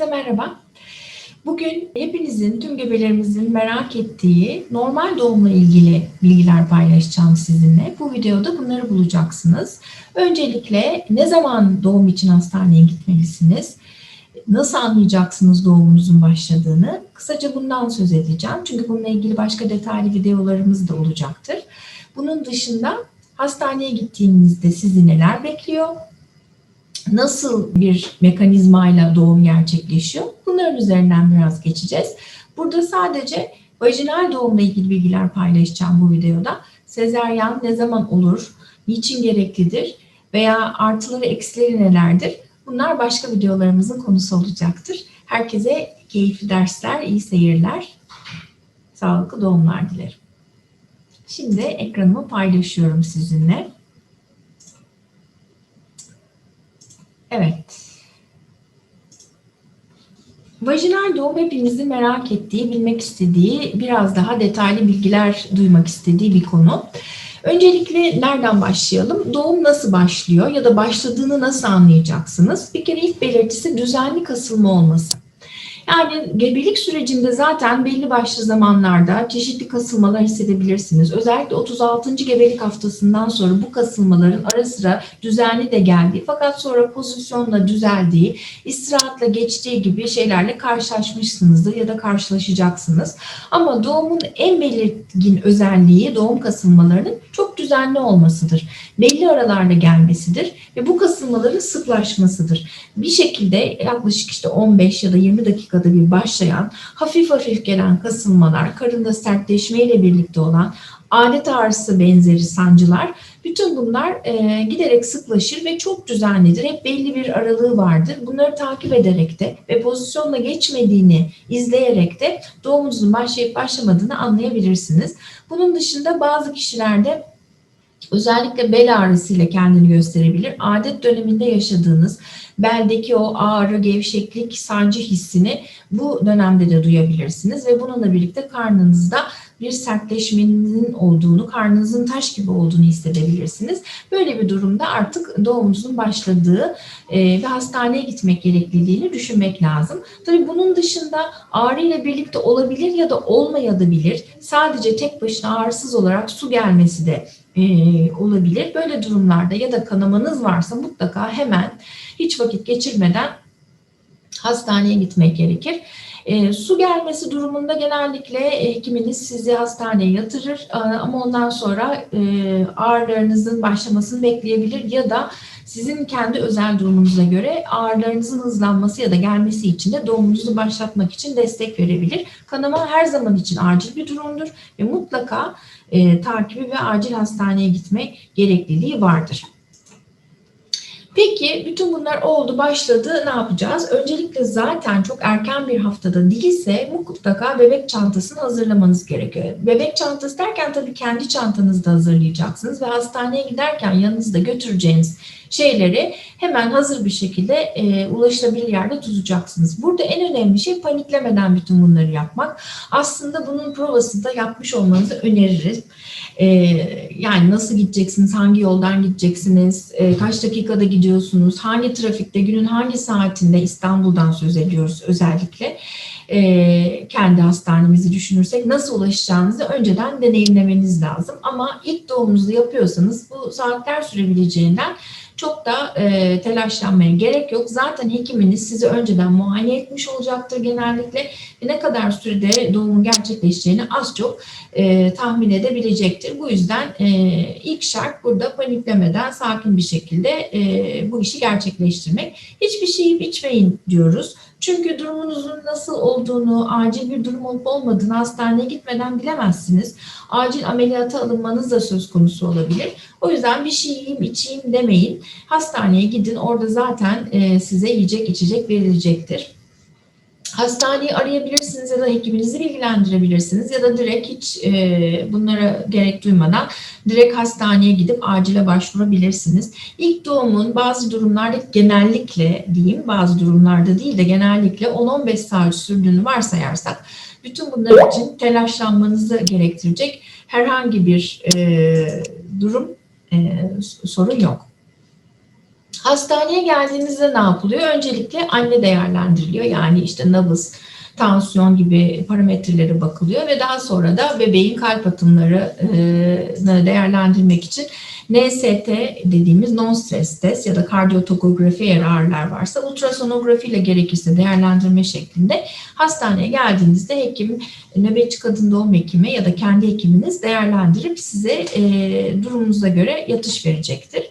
Herkese merhaba. Bugün hepinizin, tüm gebelerimizin merak ettiği normal doğumla ilgili bilgiler paylaşacağım sizinle. Bu videoda bunları bulacaksınız. Öncelikle ne zaman doğum için hastaneye gitmelisiniz? Nasıl anlayacaksınız doğumunuzun başladığını? Kısaca bundan söz edeceğim. Çünkü bununla ilgili başka detaylı videolarımız da olacaktır. Bunun dışında hastaneye gittiğinizde sizi neler bekliyor? Nasıl bir mekanizmayla doğum gerçekleşiyor? Bunların üzerinden biraz geçeceğiz. Burada sadece vajinal doğumla ilgili bilgiler paylaşacağım bu videoda. Sezeryan ne zaman olur? Niçin gereklidir? Veya artıları eksileri nelerdir? Bunlar başka videolarımızın konusu olacaktır. Herkese keyifli dersler, iyi seyirler, sağlıklı doğumlar dilerim. Şimdi ekranımı paylaşıyorum sizinle. Evet. Vajinal doğum hepinizin merak ettiği, bilmek istediği, biraz daha detaylı bilgiler duymak istediği bir konu. Öncelikle nereden başlayalım? Doğum nasıl başlıyor ya da başladığını nasıl anlayacaksınız? Bir kere ilk belirtisi düzenli kasılma olması. Yani gebelik sürecinde zaten belli başlı zamanlarda çeşitli kasılmalar hissedebilirsiniz. Özellikle 36. gebelik haftasından sonra bu kasılmaların ara sıra düzenli de geldiği fakat sonra pozisyonla düzeldiği, istirahatla geçtiği gibi şeylerle karşılaşmışsınızdır ya da karşılaşacaksınız. Ama doğumun en belirgin özelliği doğum kasılmalarının çok düzenli olmasıdır. Belli aralarla gelmesidir ve bu kasılmaların sıklaşmasıdır. Bir şekilde yaklaşık işte 15 ya da 20 dakikada bir başlayan hafif hafif gelen kasılmalar, karında sertleşmeyle birlikte olan adet ağrısı benzeri sancılar bütün bunlar e, giderek sıklaşır ve çok düzenlidir. Hep belli bir aralığı vardır. Bunları takip ederek de ve pozisyonla geçmediğini izleyerek de doğumunuzun başlayıp başlamadığını anlayabilirsiniz. Bunun dışında bazı kişilerde özellikle bel ağrısıyla kendini gösterebilir. Adet döneminde yaşadığınız beldeki o ağrı, gevşeklik, sancı hissini bu dönemde de duyabilirsiniz ve bununla birlikte karnınızda bir sertleşmenin olduğunu, karnınızın taş gibi olduğunu hissedebilirsiniz. Böyle bir durumda artık doğumunuzun başladığı e, ve hastaneye gitmek gerekliliğini düşünmek lazım. Tabii bunun dışında ağrı ile birlikte olabilir ya da olmayabilir. Sadece tek başına ağrısız olarak su gelmesi de e, olabilir. Böyle durumlarda ya da kanamanız varsa mutlaka hemen hiç vakit geçirmeden hastaneye gitmek gerekir. E, su gelmesi durumunda genellikle hekiminiz sizi hastaneye yatırır e, ama ondan sonra e, ağrılarınızın başlamasını bekleyebilir ya da sizin kendi özel durumunuza göre ağrılarınızın hızlanması ya da gelmesi için de doğumunuzu başlatmak için destek verebilir. Kanama her zaman için acil bir durumdur ve mutlaka e, takibi ve acil hastaneye gitmek gerekliliği vardır. Peki bütün bunlar oldu başladı ne yapacağız? Öncelikle zaten çok erken bir haftada değilse mutlaka bebek çantasını hazırlamanız gerekiyor. Bebek çantası derken tabii kendi çantanızda hazırlayacaksınız ve hastaneye giderken yanınızda götüreceğiniz şeyleri hemen hazır bir şekilde e, ulaşılabilir yerde tutacaksınız. Burada en önemli şey paniklemeden bütün bunları yapmak. Aslında bunun provasını da yapmış olmanızı öneririz. E, yani nasıl gideceksiniz, hangi yoldan gideceksiniz, e, kaç dakikada gidiyorsunuz, hangi trafikte, günün hangi saatinde İstanbul'dan söz ediyoruz özellikle. E, kendi hastanemizi düşünürsek nasıl ulaşacağınızı önceden deneyimlemeniz lazım. Ama ilk doğumunuzu yapıyorsanız bu saatler sürebileceğinden çok da e, telaşlanmaya gerek yok. Zaten hekiminiz sizi önceden muayene etmiş olacaktır genellikle ve ne kadar sürede doğumun gerçekleşeceğini az çok e, tahmin edebilecektir. Bu yüzden e, ilk şart burada paniklemeden sakin bir şekilde e, bu işi gerçekleştirmek. Hiçbir şey içmeyin diyoruz. Çünkü durumunuzun nasıl olduğunu, acil bir durum olup olmadığını hastaneye gitmeden bilemezsiniz. Acil ameliyata alınmanız da söz konusu olabilir. O yüzden bir şey yiyeyim, içeyim demeyin. Hastaneye gidin, orada zaten e, size yiyecek, içecek verilecektir. Hastaneyi arayabilirsiniz ya da hekiminizi bilgilendirebilirsiniz ya da direkt hiç e, bunlara gerek duymadan direkt hastaneye gidip acile başvurabilirsiniz. İlk doğumun bazı durumlarda genellikle diyeyim bazı durumlarda değil de genellikle 10-15 saat sürdüğünü varsayarsak bütün bunlar için telaşlanmanızı gerektirecek herhangi bir e, durum e, sorun yok. Hastaneye geldiğinizde ne yapılıyor? Öncelikle anne değerlendiriliyor. Yani işte nabız, tansiyon gibi parametrelere bakılıyor ve daha sonra da bebeğin kalp atımlarını değerlendirmek için NST dediğimiz non stres test ya da kardiyotokografi eğer ağrılar varsa ultrasonografi ile gerekirse değerlendirme şeklinde hastaneye geldiğinizde hekim, nöbetçi kadın doğum hekimi ya da kendi hekiminiz değerlendirip size e, durumunuza göre yatış verecektir.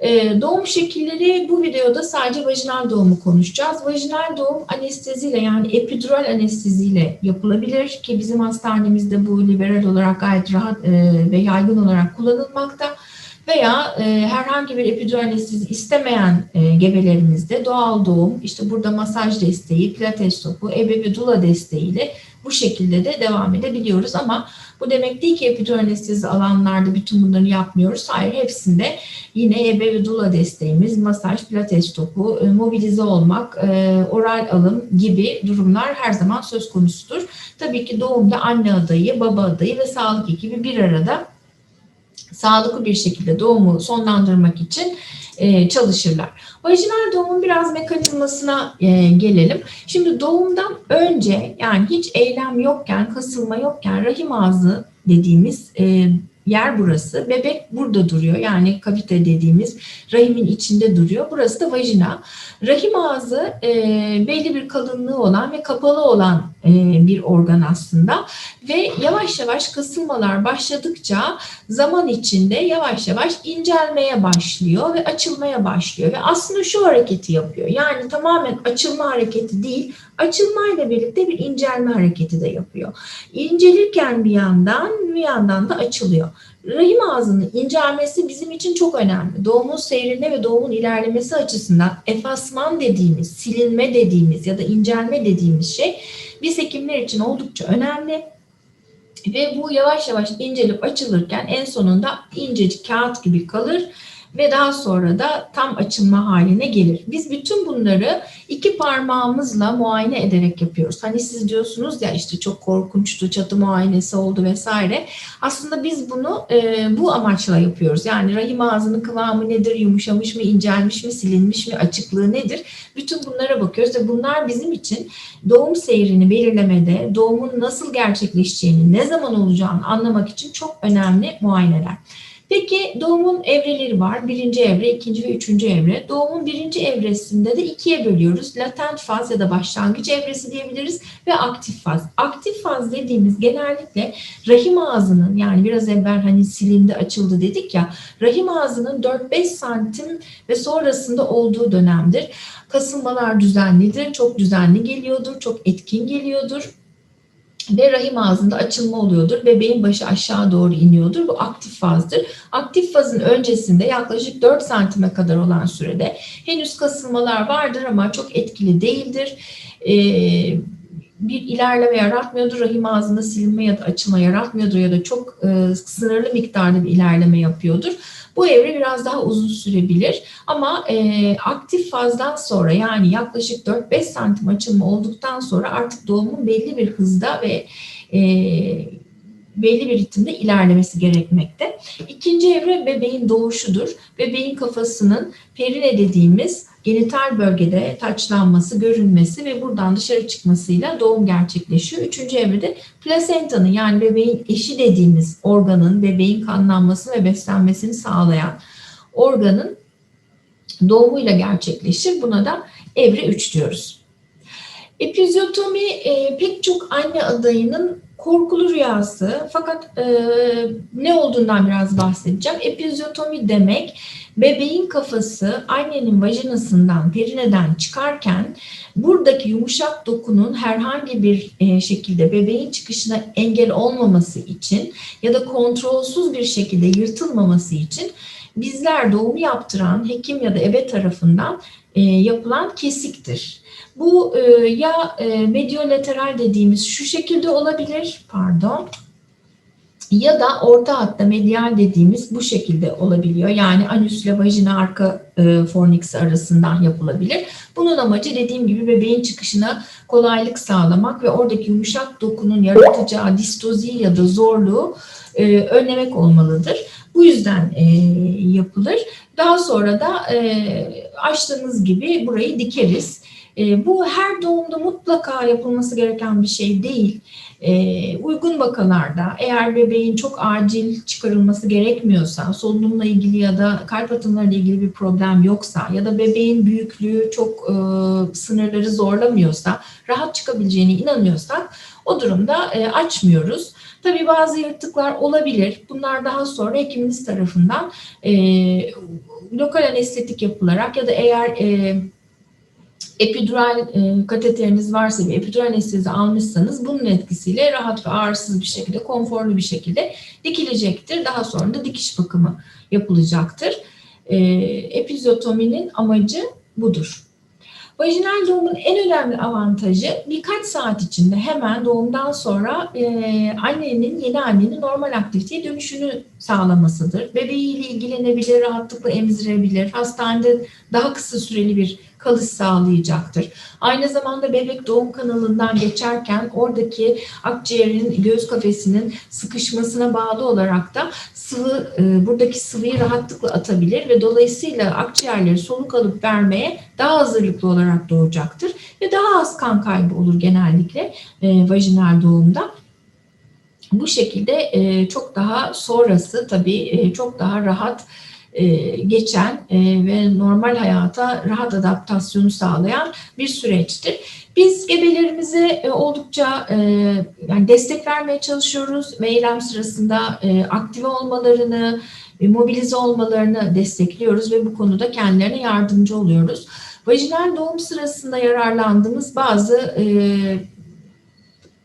Ee, doğum şekilleri bu videoda sadece vajinal doğumu konuşacağız. Vajinal doğum anesteziyle yani epidural anesteziyle yapılabilir ki bizim hastanemizde bu liberal olarak gayet rahat e, ve yaygın olarak kullanılmakta. Veya e, herhangi bir epidural anestezi istemeyen e, gebelerimizde doğal doğum, işte burada masaj desteği, pilates topu, ebe ve dula desteğiyle bu şekilde de devam edebiliyoruz ama bu demek değil ki epidural alanlarda bütün bunları yapmıyoruz. Hayır hepsinde yine ebe ve dula desteğimiz, masaj, pilates topu, e, mobilize olmak, e, oral alım gibi durumlar her zaman söz konusudur. Tabii ki doğumda anne adayı, baba adayı ve sağlık ekibi bir arada sağlıklı bir şekilde doğumu sonlandırmak için e, çalışırlar. Vajinal doğumun biraz mekanizmasına e, gelelim. Şimdi doğumdan önce yani hiç eylem yokken, kasılma yokken rahim ağzı dediğimiz e, yer burası. Bebek burada duruyor. Yani kavite dediğimiz rahimin içinde duruyor. Burası da vajina. Rahim ağzı e, belli bir kalınlığı olan ve kapalı olan bir organ aslında. Ve yavaş yavaş kasılmalar başladıkça zaman içinde yavaş yavaş incelmeye başlıyor ve açılmaya başlıyor. Ve aslında şu hareketi yapıyor. Yani tamamen açılma hareketi değil, açılmayla birlikte bir incelme hareketi de yapıyor. İncelirken bir yandan bir yandan da açılıyor. Rahim ağzının incelmesi bizim için çok önemli. Doğumun seyrine ve doğumun ilerlemesi açısından efasman dediğimiz, silinme dediğimiz ya da incelme dediğimiz şey biz hekimler için oldukça önemli. Ve bu yavaş yavaş incelip açılırken en sonunda incecik kağıt gibi kalır ve daha sonra da tam açılma haline gelir. Biz bütün bunları iki parmağımızla muayene ederek yapıyoruz. Hani siz diyorsunuz ya işte çok korkunçtu, çatı muayenesi oldu vesaire. Aslında biz bunu e, bu amaçla yapıyoruz. Yani rahim ağzının kıvamı nedir, yumuşamış mı, incelmiş mi, silinmiş mi, açıklığı nedir? Bütün bunlara bakıyoruz ve bunlar bizim için doğum seyrini belirlemede, doğumun nasıl gerçekleşeceğini, ne zaman olacağını anlamak için çok önemli muayeneler. Peki doğumun evreleri var. Birinci evre, ikinci ve üçüncü evre. Doğumun birinci evresinde de ikiye bölüyoruz. Latent faz ya da başlangıç evresi diyebiliriz ve aktif faz. Aktif faz dediğimiz genellikle rahim ağzının yani biraz evvel hani silindi açıldı dedik ya rahim ağzının 4-5 santim ve sonrasında olduğu dönemdir. Kasılmalar düzenlidir, çok düzenli geliyordur, çok etkin geliyordur ve rahim ağzında açılma oluyordur. Bebeğin başı aşağı doğru iniyordur. Bu aktif fazdır. Aktif fazın öncesinde yaklaşık 4 santime kadar olan sürede henüz kasılmalar vardır ama çok etkili değildir. Ee, bir ilerleme yaratmıyordur. Rahim ağzında silinme ya da açılma yaratmıyordur ya da çok e, sınırlı miktarda bir ilerleme yapıyordur. Bu evre biraz daha uzun sürebilir ama e, aktif fazdan sonra yani yaklaşık 4-5 santim açılma olduktan sonra artık doğumun belli bir hızda ve e, belli bir ritimde ilerlemesi gerekmekte. İkinci evre bebeğin doğuşudur. Bebeğin kafasının perine dediğimiz genital bölgede taçlanması, görünmesi ve buradan dışarı çıkmasıyla doğum gerçekleşiyor. Üçüncü evrede plasentanın yani bebeğin eşi dediğimiz organın bebeğin kanlanması ve beslenmesini sağlayan organın doğumuyla gerçekleşir. Buna da evre 3 diyoruz. Epizyotomi e, pek çok anne adayının korkulu rüyası fakat e, ne olduğundan biraz bahsedeceğim. Epizyotomi demek bebeğin kafası annenin vajinasından, perineden çıkarken buradaki yumuşak dokunun herhangi bir e, şekilde bebeğin çıkışına engel olmaması için ya da kontrolsüz bir şekilde yırtılmaması için bizler doğumu yaptıran hekim ya da ebe tarafından e, yapılan kesiktir. Bu e, ya e, mediolateral dediğimiz şu şekilde olabilir, pardon, ya da orta hatta medial dediğimiz bu şekilde olabiliyor. Yani anüs ile vajina arka e, fornix arasından yapılabilir. Bunun amacı dediğim gibi bebeğin çıkışına kolaylık sağlamak ve oradaki yumuşak dokunun yaratacağı distozi ya da zorluğu e, önlemek olmalıdır. Bu yüzden e, yapılır. Daha sonra da e, açtığınız gibi burayı dikeriz. E, bu her doğumda mutlaka yapılması gereken bir şey değil. E, uygun vakalarda eğer bebeğin çok acil çıkarılması gerekmiyorsa, solunumla ilgili ya da kalp atımlarıyla ilgili bir problem yoksa ya da bebeğin büyüklüğü çok e, sınırları zorlamıyorsa, rahat çıkabileceğine inanıyorsak o durumda e, açmıyoruz. Tabii bazı yırtıklar olabilir. Bunlar daha sonra hekiminiz tarafından e, lokal anestetik yapılarak ya da eğer e, epidural e, kateteriniz varsa bir epidural anestezi almışsanız bunun etkisiyle rahat ve ağrısız bir şekilde, konforlu bir şekilde dikilecektir. Daha sonra da dikiş bakımı yapılacaktır. E, epizotominin amacı budur. Vajinal doğumun en önemli avantajı birkaç saat içinde hemen doğumdan sonra e, annenin, yeni annenin normal aktiviteye dönüşünü sağlamasıdır. Bebeğiyle ilgilenebilir, rahatlıkla emzirebilir, hastanede daha kısa süreli bir kalış sağlayacaktır. Aynı zamanda bebek doğum kanalından geçerken oradaki akciğerin göğüs kafesinin sıkışmasına bağlı olarak da sıvı e, buradaki sıvıyı rahatlıkla atabilir ve dolayısıyla akciğerleri soluk alıp vermeye daha hazırlıklı olarak doğacaktır ve daha az kan kaybı olur genellikle e, vajinal doğumda. Bu şekilde e, çok daha sonrası tabii e, çok daha rahat geçen e, ve normal hayata rahat adaptasyonu sağlayan bir süreçtir. Biz gebelerimize e, oldukça yani destek vermeye çalışıyoruz ve eylem sırasında aktive olmalarını, mobilize olmalarını destekliyoruz ve bu konuda kendilerine yardımcı oluyoruz. Vajinal doğum sırasında yararlandığımız bazı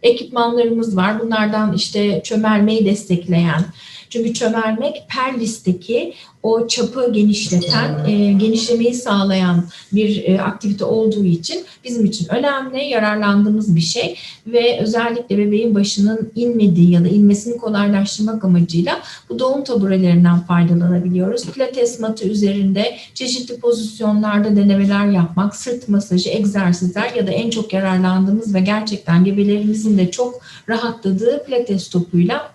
ekipmanlarımız var. Bunlardan işte çömelmeyi destekleyen, çünkü çömelmek perlisteki o çapı genişleten, e, genişlemeyi sağlayan bir e, aktivite olduğu için bizim için önemli, yararlandığımız bir şey ve özellikle bebeğin başının inmediği ya da inmesini kolaylaştırmak amacıyla bu doğum taburelerinden faydalanabiliyoruz. Pilates matı üzerinde çeşitli pozisyonlarda denemeler yapmak, sırt masajı, egzersizler ya da en çok yararlandığımız ve gerçekten gebelerimizin de çok rahatladığı pilates topuyla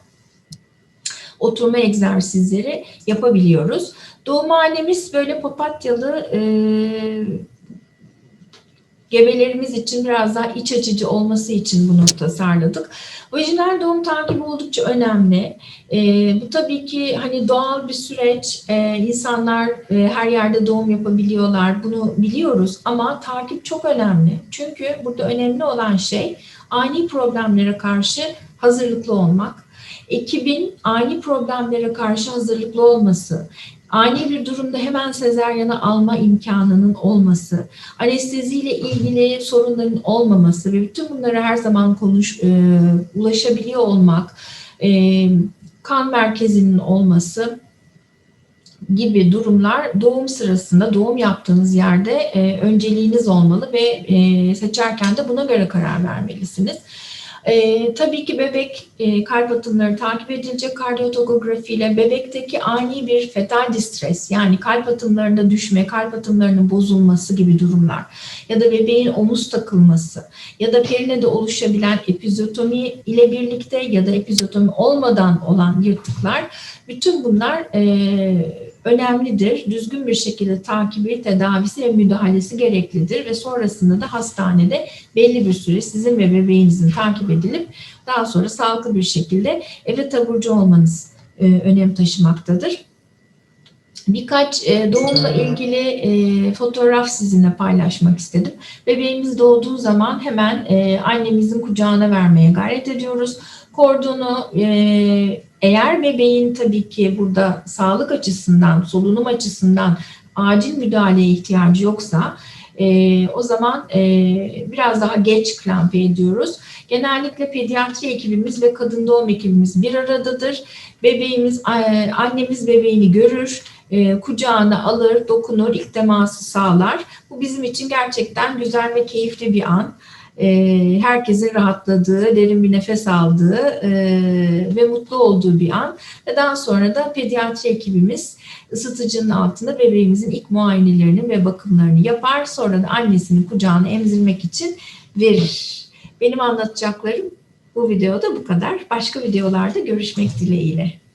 oturma egzersizleri yapabiliyoruz. Doğumhanemiz böyle papatyalı e, gebelerimiz için biraz daha iç açıcı olması için bunu tasarladık. Vajinal doğum takibi oldukça önemli. E, bu tabii ki hani doğal bir süreç. E, insanlar e, her yerde doğum yapabiliyorlar. Bunu biliyoruz ama takip çok önemli. Çünkü burada önemli olan şey ani problemlere karşı hazırlıklı olmak ekibin ani problemlere karşı hazırlıklı olması, ani bir durumda hemen sezeryana alma imkanının olması, anesteziyle ilgili sorunların olmaması ve bütün bunlara her zaman konuş e, ulaşabiliyor olmak, e, kan merkezinin olması gibi durumlar doğum sırasında doğum yaptığınız yerde e, önceliğiniz olmalı ve e, seçerken de buna göre karar vermelisiniz. E, tabii ki bebek e, kalp atımları takip edilecek kardiyotogografi ile bebekteki ani bir fetal distres yani kalp atımlarında düşme, kalp atımlarının bozulması gibi durumlar ya da bebeğin omuz takılması ya da perinede oluşabilen epizotomi ile birlikte ya da epizotomi olmadan olan yırtıklar bütün bunlar e, önemlidir. Düzgün bir şekilde takibi, tedavisi ve müdahalesi gereklidir ve sonrasında da hastanede belli bir süre sizin ve bebeğinizin takip edilip daha sonra sağlıklı bir şekilde eve taburcu olmanız e, önem taşımaktadır. Birkaç e, doğumla ilgili e, fotoğraf sizinle paylaşmak istedim. Bebeğimiz doğduğu zaman hemen e, annemizin kucağına vermeye gayret ediyoruz. Kordonu e, eğer bebeğin tabii ki burada sağlık açısından, solunum açısından acil müdahaleye ihtiyacı yoksa e, o zaman e, biraz daha geç klampe ediyoruz. Genellikle pediatri ekibimiz ve kadın doğum ekibimiz bir aradadır. Bebeğimiz, annemiz bebeğini görür, e, kucağına alır, dokunur, ilk teması sağlar. Bu bizim için gerçekten güzel ve keyifli bir an. E, herkesin rahatladığı, derin bir nefes aldığı e, ve mutlu olduğu bir an. Ve daha sonra da pediatri ekibimiz ısıtıcının altında bebeğimizin ilk muayenelerini ve bakımlarını yapar. Sonra da annesinin kucağına emzirmek için verir. Benim anlatacaklarım bu videoda bu kadar. Başka videolarda görüşmek dileğiyle.